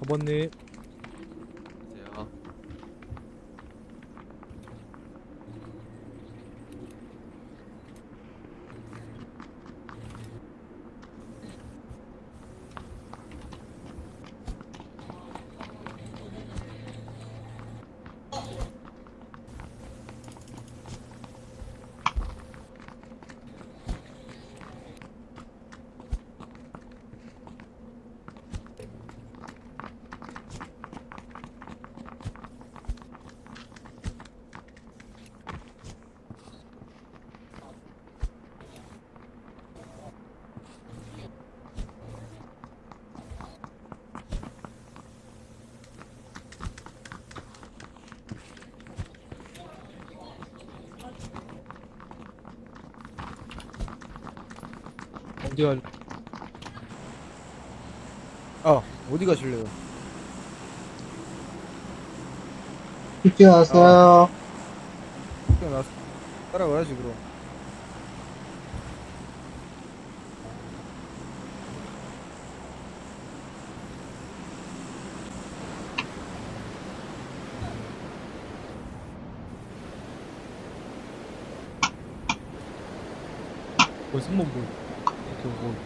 4번님 어디 갈? 아 어디 가실래요? 늦게 왔어요. 그냥 나 따라와야지 그럼. 뭐 3번 뭐? 이렇게 뭐?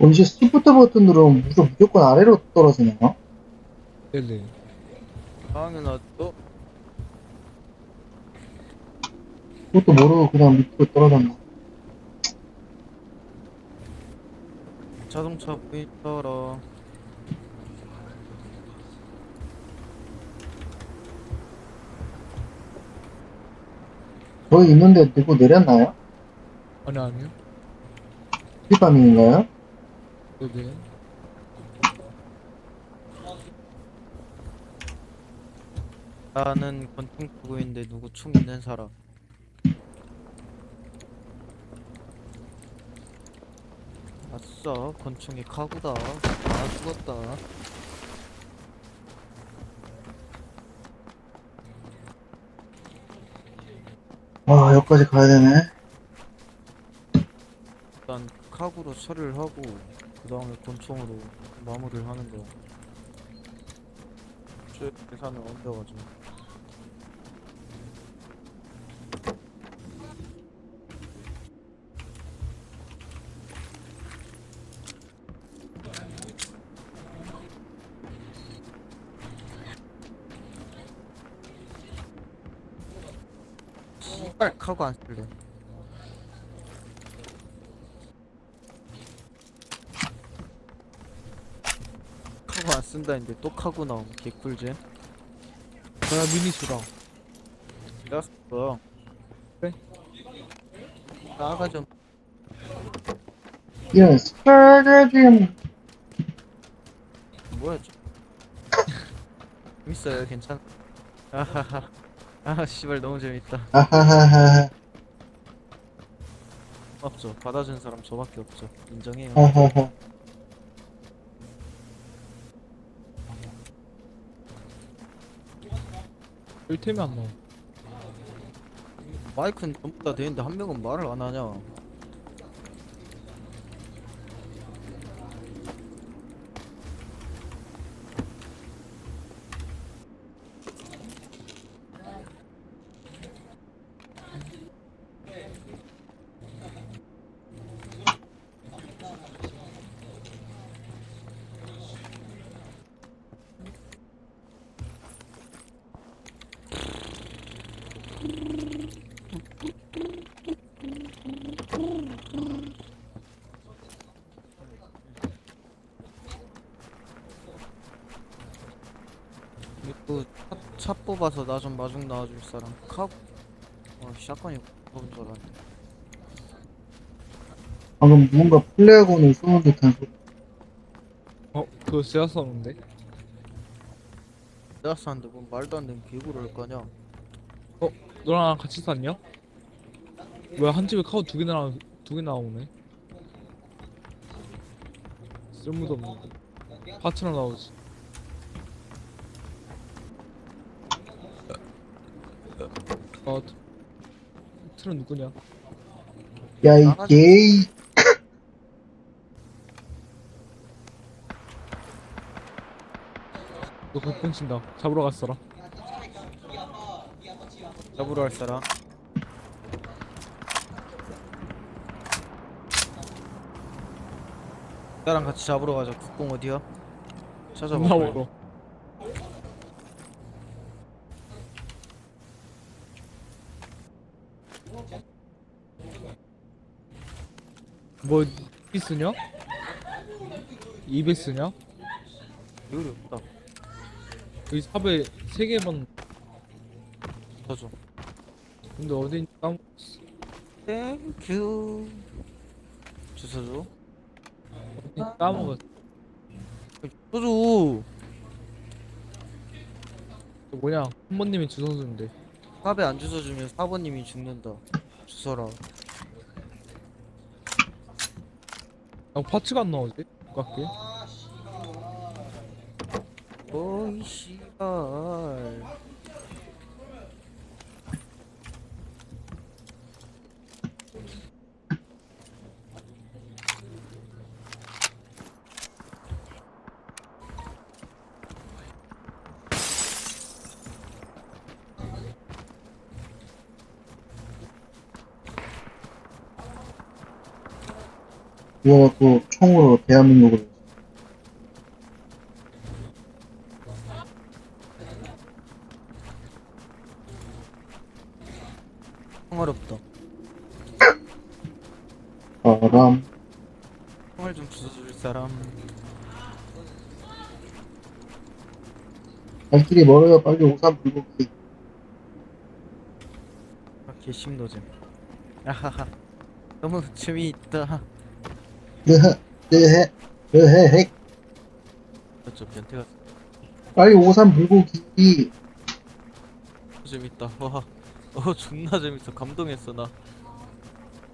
언제 스티프트 버튼 누르면 무조건, 무조건 아래로 떨어지네요. 네네. 당연하죠. 그것도 모르고 그냥 밑으로 떨어졌네. 자동차 보이더라. 거기 있는데 누구 내렸나요? 아니 아니요. 피파밍인가요? 네네. 나는 권총 쓰고 있는데 누구 총 있는 사람. 아싸, 권총이 카구다. 아, 죽었다. 와, 여기까지 가야 되네. 일단 카구로 처리를 하고 그 다음에 권총으로 마무리를 하는 거. 제 계산을 옮겨가지고. 씨발 카고 안 쓸래. 카고 안 쓴다는데 또 카고 나옴 개꿀잼 나 미니수랑 기다렸어. 그래. 나가 좀. 예스 빨개짐 뭐야 저. 재밌어요 괜찮아. 아하하. 아 씨발 너무 재밌다. 아하하하. 없죠. 받아준 사람 저밖에 없죠. 인정해요. 허허허. 1템이 안 나와. 마이크는 전부 다 되는데 한 명은 말을 안 하냐? 이거 차, 차 뽑아서 나 좀 마중 나와줄 사람 카고 어 샷건이 뽑은 줄 알았네 방금 뭔가 플레어건을 쏘는 듯한 소리. 어 그거 세아 써는데? 내가 쐈는데 뭔 말도 안 되는 개구를 할 거냐 너랑 같이 샀냐? 뭐야 한 집에 카우 두 개나 나- 두개 나오네. 쓸모도 없는데. 파츠나 나오지. 아, 트- 틀은 누구냐? 야, 이 나가지. 게이. 너 극본 친다. 잡으러 갔어라. 잡으러 갈 사람 나랑 같이 잡으러 가자 국공 어디야? 찾아봐. 나오러. 뭐, 이 쓰냐? 입에 쓰냐? 여기 없다 여기 삽에 세 개만, 쳐줘 근데 어디 까먹 땡큐 주소 줘 어디 까먹었어. 주소 줘저 뭐냐? 한번님이 주선수인데. 팝에 안 주워주면 사번님이 죽는다 주소라 아, 파츠가 안 나오지? 깎게. 어이 씨발 그거 갖고 총으로 대한민국을. 어렵다 바람. 총알 좀 주워줄 사람 갈 길이 멀어요. 빨리 오삼 불고기. 아 개심노잼 아하하 너무 재미있다 느헤, 느헤, 핵. 저 변태가 빨리 오삼 불고기. 재밌다 와 어, 존나 재밌어 감동했어 나 야,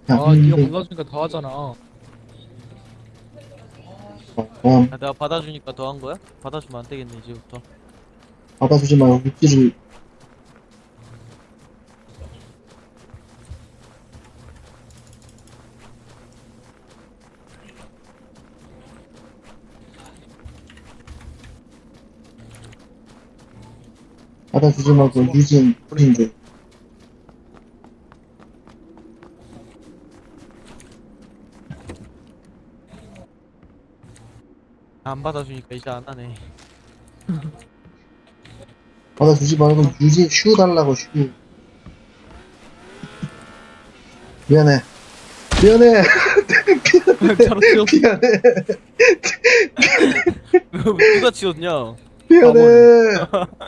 아, 니가 근데 받아주니까 더 하잖아. 바람. 아, 내가 받아주니까 더 한 거야? 받아주면 안 되겠네 이제부터 받아주지 말고 육지를. 받아주지 말고 유진, 줘. 안 받아주니까 이제 안 하네 받아주지 말고 유진 슈 달라고 슈. 미안해. 미안해. 차로 튀어. 미안해. 누가 치웠냐 미안해.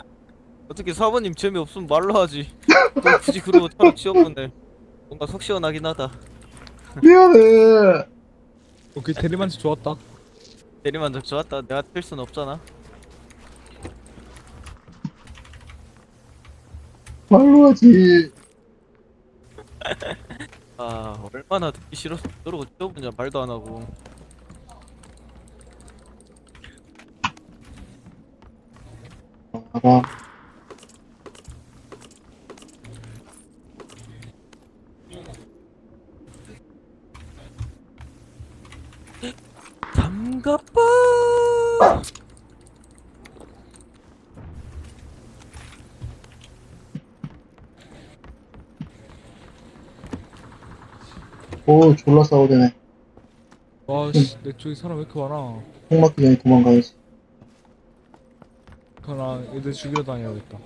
어떻게 사모님 재미없으면 말로 하지 또 굳이 그러고 차로 치웠건데 뭔가 속 시원하긴 하다 미안해. 오케이, 대리만치 좋았다. 대리만족 좋았다 내가 틀순 없잖아 말로 하지. 아 얼마나 듣기 싫어서 저러고 치워보냐 말도 안 하고 바람. 담가빠 오, 졸라 싸우대네. 와, 씨, 내 쪽에 사람 왜 이렇게 많아. 총 맞기 전에 도망가야지. 그나 애들 죽이러 다녀야겠다.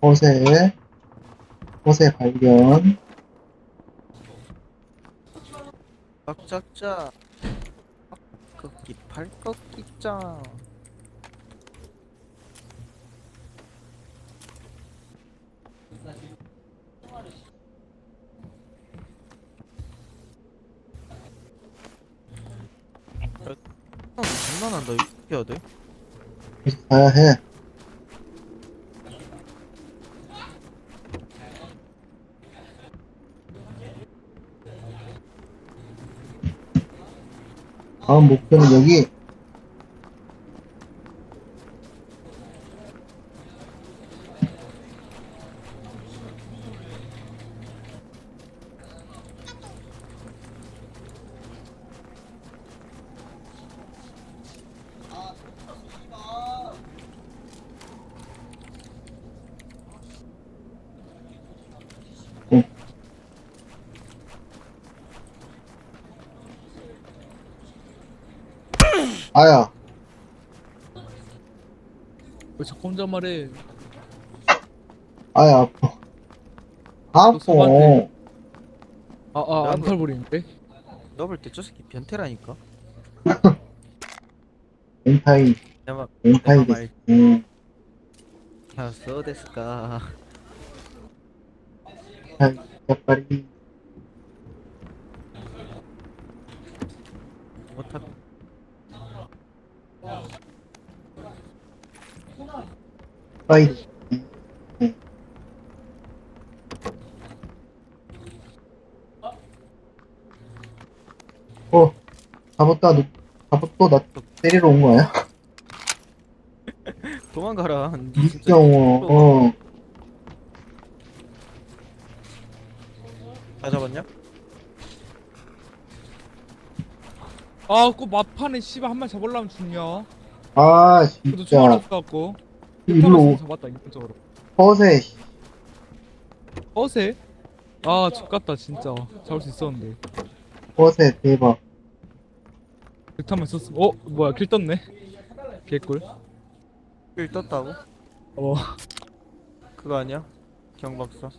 허세. 허세 발견. 깍짝짝 꺾기 팔꺾기 짱 야, 장난한다 이거 해야 돼? 가야 해. 다음 목표는 여기. 아야, 왜 자꾸 혼자 말해 아야, 아파. 아파. 소반대. 아아 나도- 안탈버리는데 너볼때저 새끼 변태라니까 멘타이, 내가 멘타이 됐어. 음, 야 써데스까 멘타이, 약발이. 빠이. 어, 잡았다, 너, 잡았다, 나 때리러 온 거야? 도망가라 니 진짜 어. 다 잡았냐? 아그 막판에 씨발 한 마리 잡으려면 죽냐 아, 그래도 총알 진짜. 없어갖고 일로 오, 잡았다 이쪽으로 허세, 씨. 어세? 아 죽겠다 진짜 잡을 수 있었는데 허세, 대박. kil타만 있었으면 어? 뭐야 킬 떴네 개꿀 길 떴다고? 어 그거 아니야? 경박사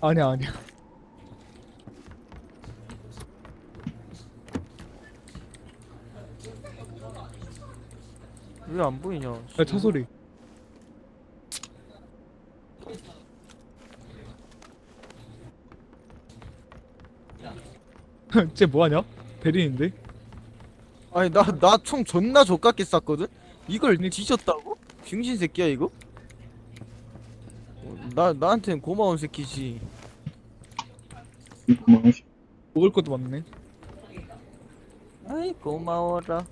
아니야 아니야 왜 안 보이냐 야, 차 소리 쟤 뭐하냐? 대리인데? 아니 나 나 총 존나 족같게 쐈거든? 이걸 그니까. 뒤졌다고? 병신 새끼야 이거? 어, 나 나한텐 고마운 새끼지. 먹을 것도 많네 아이 고마워라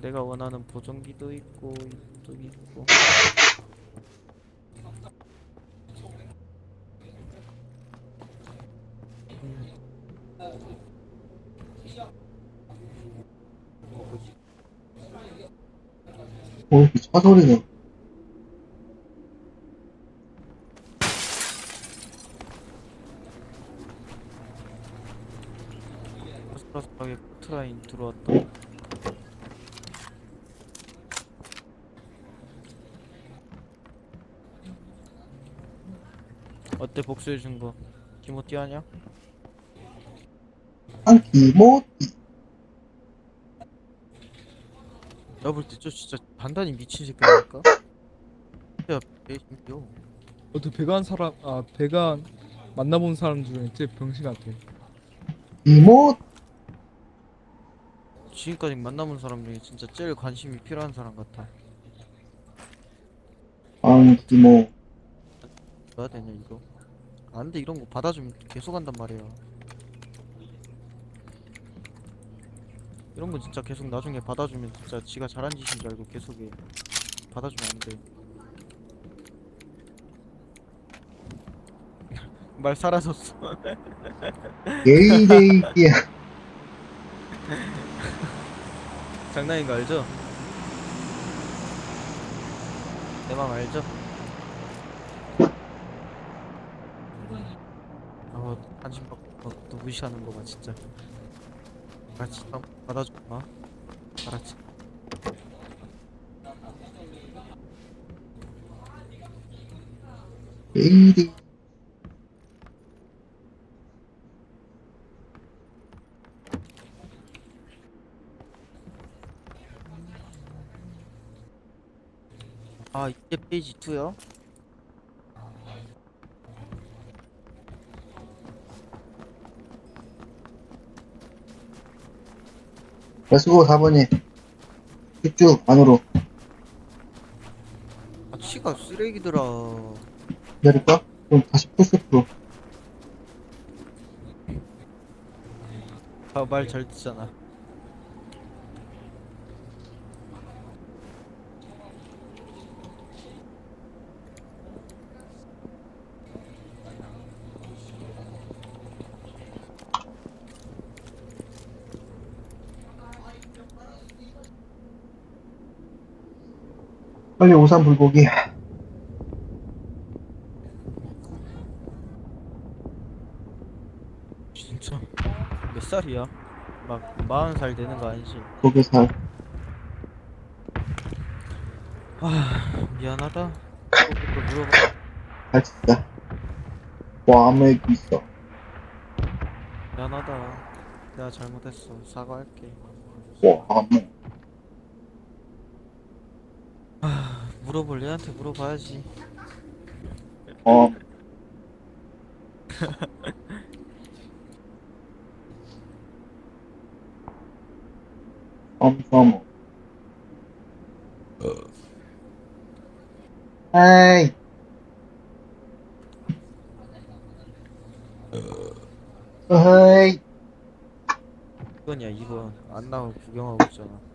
내가 원하는 보정기도 있고 이것도 있고 어, 이렇게 차 소리가. 아슬아슬하게 커트라인 들어왔다 어때 복수해준 거 기모띠 하냐? 한 기모, 내가 볼때저 진짜 단단히 미친 새끼라니까? 야 배신겨 어떻게 배간 사람 아 배간 만나본 사람 중에 쟤 병신 같아. 기모, 지금까지 만나본 사람 중에 진짜 제일 관심이 필요한 사람 같아. 한 기모. 뭐야 되냐 이거? 안돼 이런 거 받아주면 계속 한단 말이야 이런 거 진짜 계속 나중에 받아주면 진짜 지가 잘한 짓인 줄 알고 계속 해 받아주면 안 돼 말 사라졌어 예이데이기야. 장난인 거 알죠? 내 맘 알죠? 아, 관심 받고 또 무시하는 거 봐, 진짜. 알았지? 마. 알았지? 예이데이. 아, 이게 페이지 2야? 레츠고 4번이 쭉쭉 안으로 아, 가치가 쓰레기더라. 기다릴까? 그럼 다시 풀세트로 아말 잘 듣잖아. 빨리 오삼 불고기. 진짜 몇 살이야? 막 마흔 살 되는 거 아니지? 고개살. 아 미안하다 그것도 물어봐 아, 진짜. 와, 아무 얘기 있어. 미안하다 내가 잘못했어 사과할게 와, 아무. 물어볼 얘한테 물어봐야지 어. 엄청. 에이. 어헤이. 이건이야 이건 안 나오고 구경하고 있잖아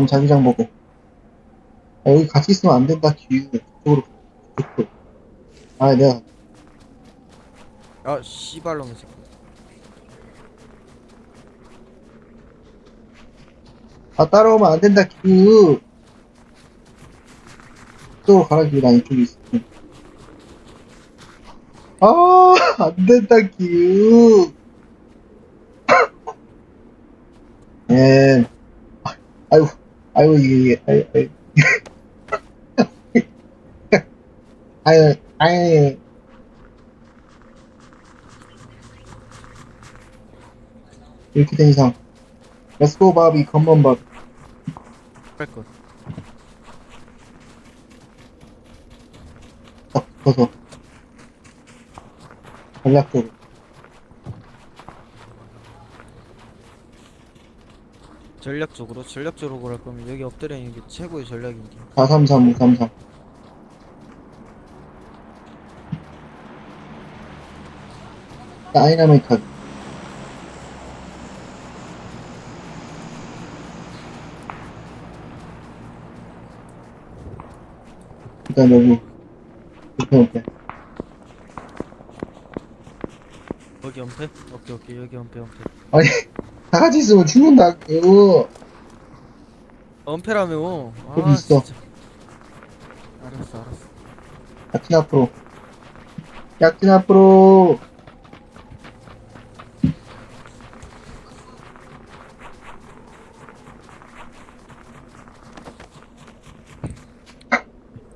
다음 자기장 보고. 아, 여기 같이 있으면 안 된다, 기우. 그쪽으로, 그쪽으로. 아, 내가, 아 씨발놈의 새끼 아, 따라오면 안 된다, 기우. 이쪽으로 가라. 난 이쪽에 있어. 아, 안 된다, 기우. 에, 아이고, 아이고, 이게, 아이, 아이. 아유, 아유. 이렇게 된 이상. 렛츠고 바비, 컴번 바비. 할것 딱 붙어서. 전략적으로. 전략적으로 전략적으로 갈 거면 여기 엎드리는 게 최고의 전략인데 433, 533. 다이나믹하게. 일단 여기, 이렇게. 여기 엄폐? 오케이 오케이 여기 엄폐 엄폐 아니, 다 같이 있으면 죽는다, 그. 엄폐라며 여기 아 있어. 알았어 알았어 약진 앞으로. 약진 앞으로.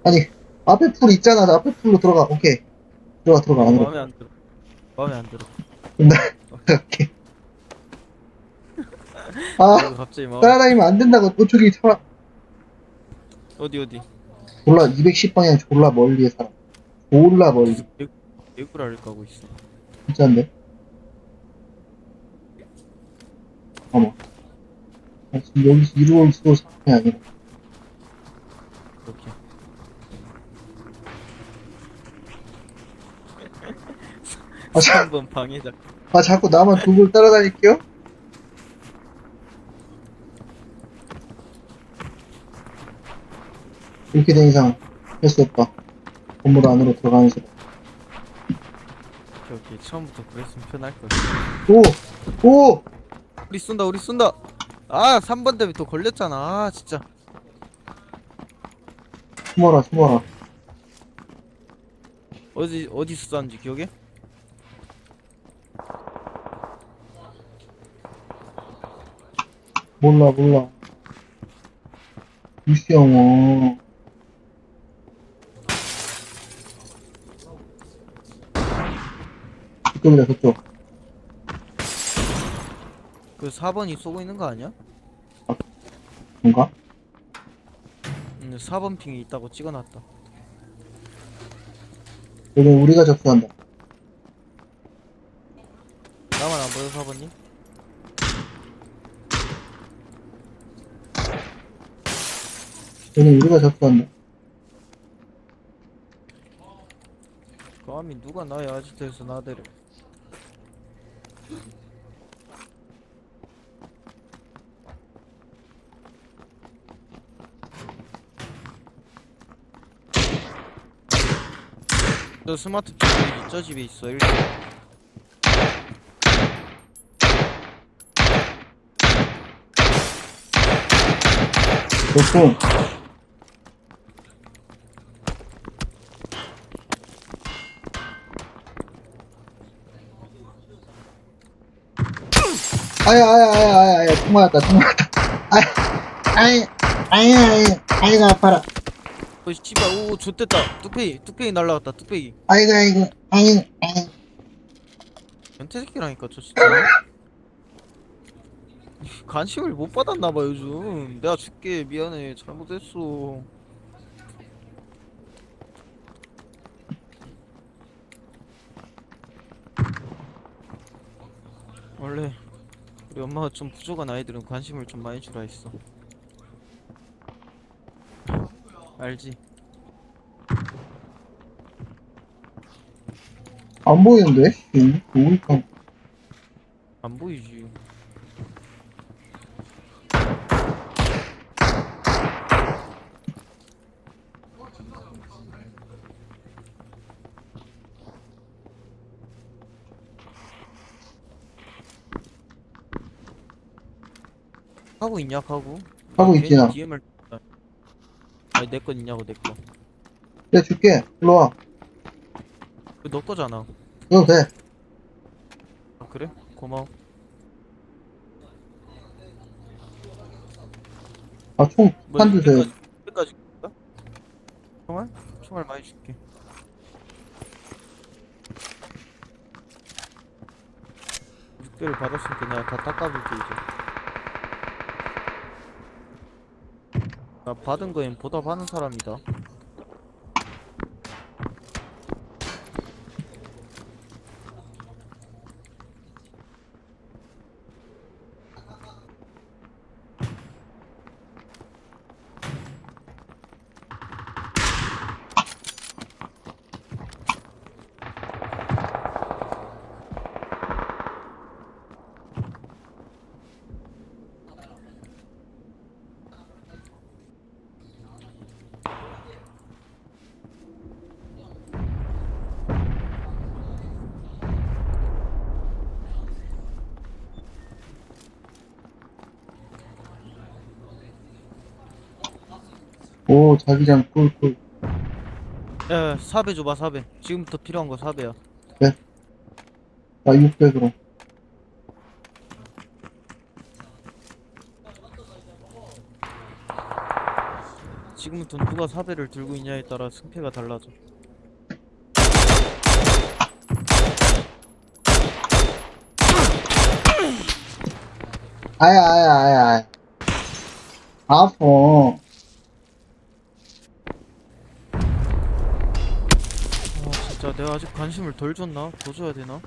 아니, 앞에 풀 있잖아. 나 앞에 풀로 들어가. 오케이. 들어가, 들어가. 안으로. 마음에 안 들어 마음에 안 들어 오케이. 아, 갑자기 마음 따라다니면 안 된다고. 또 저기 살아. 어디 어디 졸라 210 방향 졸라 멀리에 살아. 졸라 멀리. 개구라를 까고 있어 진짜인데? 어머. 아, 지금 여기서 이루어 있을 상황이 아니라. 이렇게 아, 자, 3번 방해자 아, 자꾸 나만 두고 따라다닐게요? 이렇게 된 이상 할 수 없다. 건물 안으로 들어가는 수. 오케이 처음부터 그랬으면 편할 거야 오! 오! 우리 쏜다 우리 쏜다 아 3번 때문에 또 걸렸잖아 아 진짜 숨어라, 숨어라. 어디 어디서 쐈는지 기억해? 몰라, 몰라. 루시 영어. 그쪽이다, 그쪽. 그 4번이 쏘고 있는 거 아니야? 뭔가? 응 4번 핑이 있다고 찍어놨다 여기 우리가 접수한다. 나만 안 보여 사번님? 여기 우리가 접수한다. 감히 누가 나의 아지트에서 나대려 저 스마트 TV 저 집에 있어 일단 접수. 아야, 아야, 아야, 아야, 아야, 총 맞았다, 총 맞았다. 아야, 아야, 아야, 아야, 아이가 아파라. 어 씨발 오 좋댔다. 뚝배기 뚝배기 날라갔다 뚝배기. 아이고, 아이고, 아이고, 아이고. 변태 새끼라니까 저 진짜. 관심을 못 받았나봐 요즘. 내가 줄게 미안해. 잘못했어. 원래 우리 엄마가 좀 부족한 아이들은 관심을 좀 많이 주라 했어 알지? 안 보이는데? 응? 보니까. 안 보이지 하고 있냐 하고? 하고 있지, 나. DM을 내건 있냐고 내거 내가 줄게. 일로 와. 그너 거잖아 이거 돼. 아 그래? 고마워 아, 총, 뭐한 주세요. 여기까지 여기까지 줄까? 총알? 총알 많이 줄게 육개를 받았으니까 내가 다 닦아줄게 이제 나 받은 거엔 보답하는 사람이다 오, 자기장 꿀꿀. 야 사배 줘봐 사배 지금부터 필요한 거 사배야 아, 600으로. 지금부터 누가 사배를 들고 있냐에 따라 승패가 달라져 아야, 아야, 아야, 아야. 아파. 내가 아직 관심을 덜 줬나? 더 줘야 되나?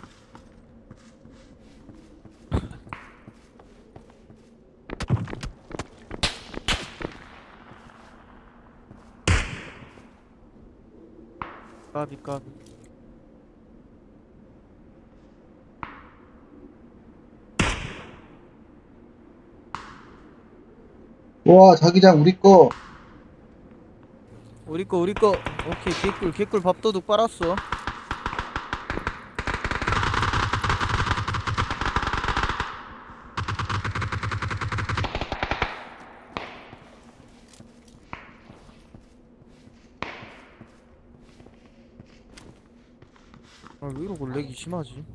까비 까비 와, 자기장 우리 거. 우리 거 우리 거 오케이 개꿀 개꿀 밥도둑 빨았어 아 왜 이러고 렉이 심하지?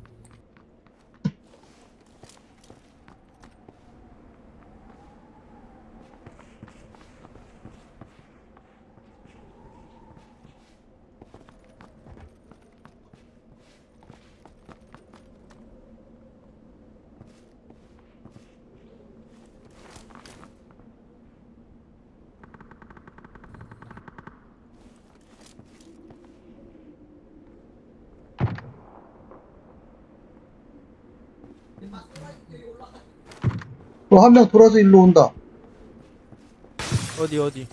또 한 명 돌아서 일로 온다. 어디 어디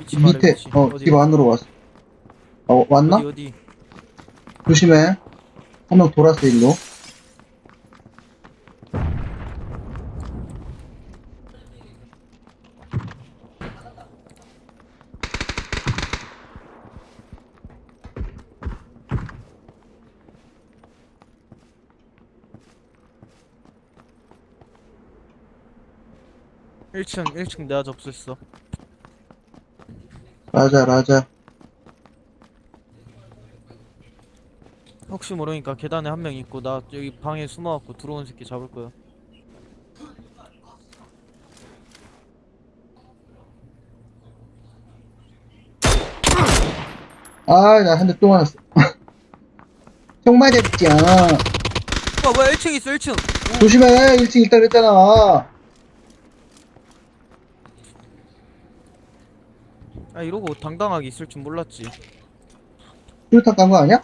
위치 말해 밑에, 위치 어, 집 안으로 왔어. 어, 왔나? 어디 어디 조심해. 한 명 돌아서 일로. 일층일층 내가 접수했어 라자, 라자. 혹시 모르니까 계단에 한 명 있고 나 여기 방에 숨어갖고 들어온 새끼 잡을 거야 아, 나 한 대 또 맞았어. 형 맞았죠. 와 뭐야 1층 있어 1층 조심해. 1층 있다 그랬잖아. 아 이러고 당당하게 있을 줄 몰랐지 수류탄 깐거 아니야?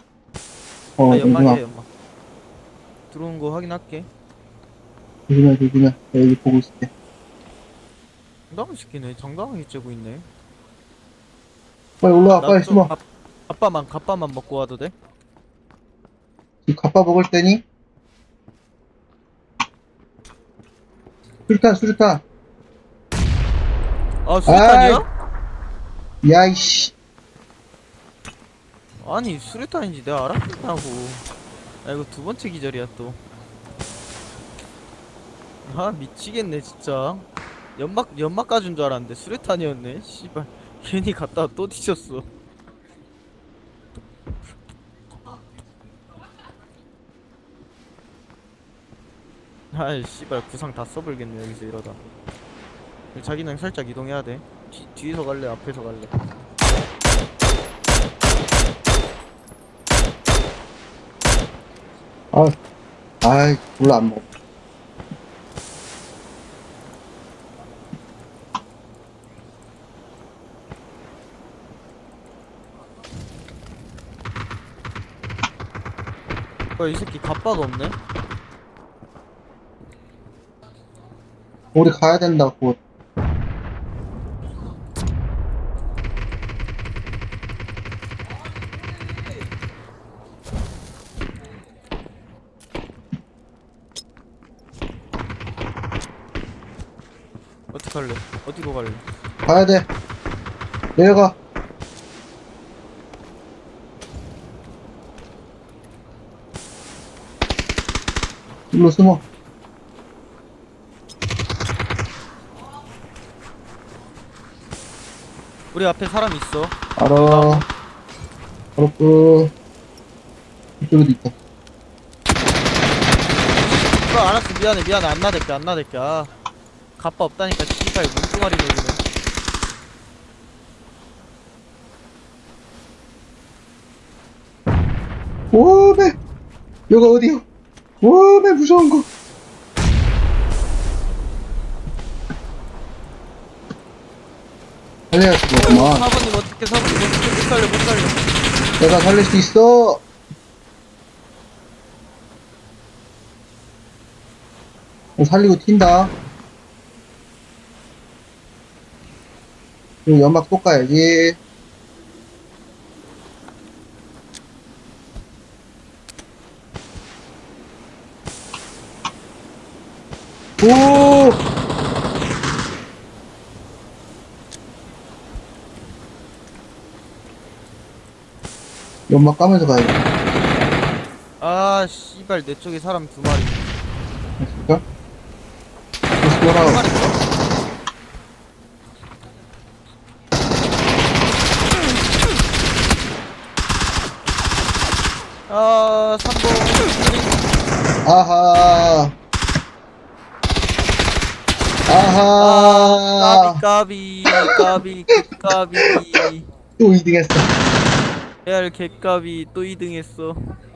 어, 아. 연막이야 연막 들어온 거 확인할게 조심해, 조심해. 나 여기 보고 있을게. 당당한 새끼네 당당하게 째고 있네 빨리 올라와, 나 빨리 좀 숨어. 갑- 갑바만 갑바만 먹고 와도 돼? 지금 갑바 먹을 때니? 수류탄, 수류탄. 아 수류탄이야? 야, 이씨. 아니 수류탄인지 내가 알았다고. 아 이거 두 번째 기절이야 또아 미치겠네 진짜. 연막 연막 까준 줄 알았는데 수류탄이었네 씨발. 괜히 갔다가 또 뒤졌어. 아이 씨발 구상 다 써버리겠네 여기서 이러다. 자기는 살짝 이동해야 돼 뒤, 뒤에서 갈래 앞에서 갈래 아, 아이, 몰라, 안 먹어. 어, 이 새끼 갑바가 없네? 우리 가야 된다, 곧. 어디로 갈래? 가야 돼. 내려가. 일로 숨어. 우리 앞에 사람 있어. 알아. 끝. 이쪽에도 있다. 어, 알았어. 미안해, 미안해. 안 나댈게, 안 나댈게. 아. 갑바 없다니까, 씨발, 뭉뚱아리 놀리네. 오메! 여기 어디요? 오메, 무서운 거. 살려야 되겠구만. 사부님 어떻게, 사부님 어떻게 못 살려, 못 살려. 내가 살릴 수 있어. 어, 살리고 튄다. 그리고 연막 또 까야지. 오! 연막 까면서 가야지. 아, 씨발, 내 쪽에 사람 두 마리. 진짜? 다시 두 돌아와. 마리 있어? 아, 3번. 아하. 아, 아하. 까비, 까비, 까비, 까비. 또 2등 했어. 레알 개까비 또 2등 했어.